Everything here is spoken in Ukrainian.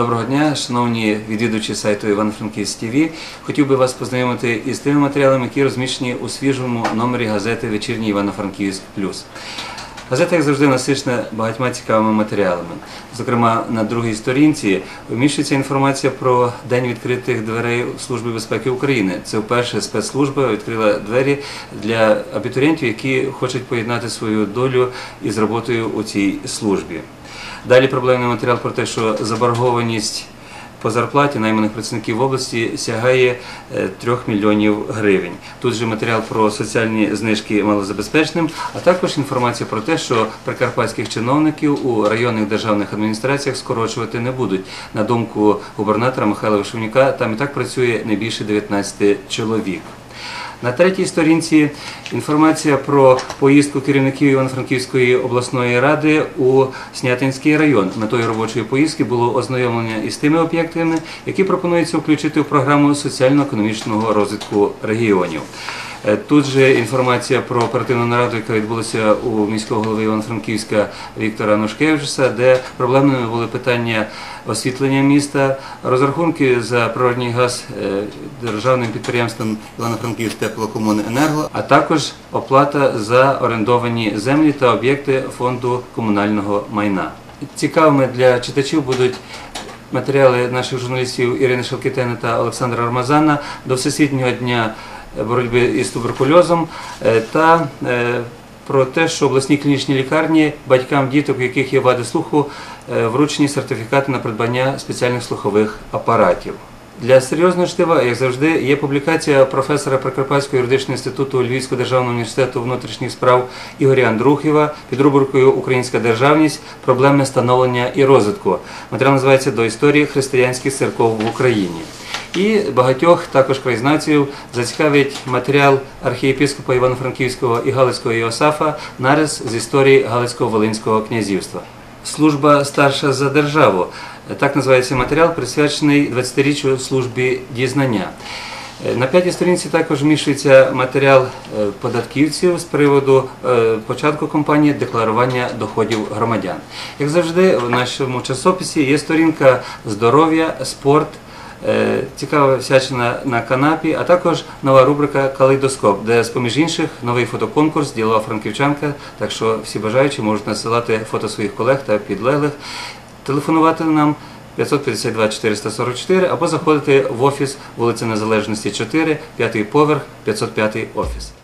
Доброго дня, шановні відвідувачі сайту Івано-Франківськ ТВ. Хотів би вас познайомити із тими матеріалами, які розміщені у свіжому номері газети Вечірній Івано-Франківськ Плюс. Газета, як завжди, насичена багатьма цікавими матеріалами. Зокрема, на другій сторінці вміщується інформація про День відкритих дверей Служби безпеки України. Це вперше спецслужба відкрила двері для абітурієнтів, які хочуть поєднати свою долю із роботою у цій службі. Далі проблемний матеріал про те, що заборгованість по зарплаті найманих працівників в області сягає 3 мільйонів гривень. Тут же матеріал про соціальні знижки малозабезпечним, а також інформація про те, що прикарпатських чиновників у районних державних адміністраціях скорочувати не будуть. На думку губернатора Михайла Вишевніка, там і так працює не більше 19 чоловік. На третій сторінці інформація про поїздку керівників Івано-Франківської обласної ради у Снятинський район. Метою робочої поїздки було ознайомлення із тими об'єктами, які пропонується включити в програму соціально-економічного розвитку регіонів. Е, Тут же інформація про оперативну нараду, яка відбулася у міського голови Івано-Франківська Віктора Нушкевича, де проблемними були питання освітлення міста, розрахунки за природній газ е, державним підприємством Івано-Франківськ теплокомуненерго, а також оплата за орендовані землі та об'єкти фонду комунального майна. Цікавими для читачів будуть матеріали наших журналістів Ірини Шалкітени та Олександра Армазана до Всесвітнього дня боротьби із туберкульозом е, та е, про те, що обласні клінічні лікарні батькам діток, у яких є вади слуху, е, вручені сертифікати на придбання спеціальних слухових апаратів. Для серйозного чтива, як завжди, є публікація професора Прикарпатського юридичного інституту Львівського державного університету внутрішніх справ Ігоря Андрухіва під рубрикою Українська державність, проблеми становлення і розвитку. Матеріал називається До історії християнських церков в Україні. І багатьох також краєзнавців зацікавить матеріал архієпископа Івано-Франківського і Галицького Іосафа нарис з історії Галицько-Волинського князівства. Служба старша за державу. Так називається матеріал, присвячений 20-річчю службі дізнання. На п'ятій сторінці також вміщується матеріал е, податківців з приводу е, початку кампанії декларування доходів громадян. Як завжди, в нашому часописі є сторінка здоров'я, спорт. Е, Цікава всячина на канапі, а також нова рубрика Калейдоскоп, де, з-поміж інших, новий фотоконкурс ділова франківчанка. Так що всі бажаючі можуть насилати фото своїх колег та підлеглих, телефонувати нам 552 444 або заходити в офіс вулиця Незалежності 4, п'ятий поверх, 505 офіс.